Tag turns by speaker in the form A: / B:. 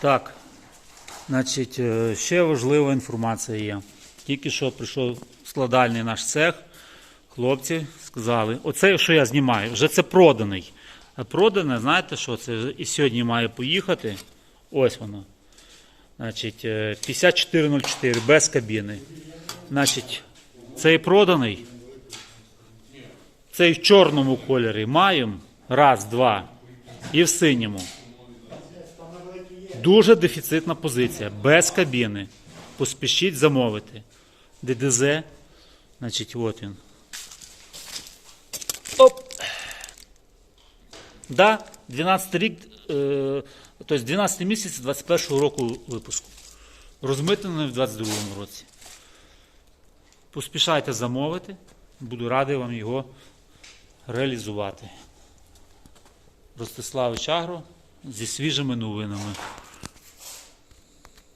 A: Так, значить, е, ще важлива інформація є. Тільки що прийшов складальний наш цех. Хлопці сказали, оце, що я знімаю, вже це проданий. А продане, знаєте що, це і сьогодні має поїхати. Ось воно. Значить, е, 5404 без кабіни. Значить, цей проданий. Цей в чорному кольорі маємо. Раз, два. І в синьому. Дуже дефіцитна позиція, без кабіни. Поспішіть замовити. ДДЗ. Значить, от він. Оп. Да, 12 рік, е, тобто 12 місяць 21 року випуску. Розмитнений в 22 році. Поспішайте замовити. Буду радий вам його реалізувати. Ростиславич Агро зі свіжими новинами.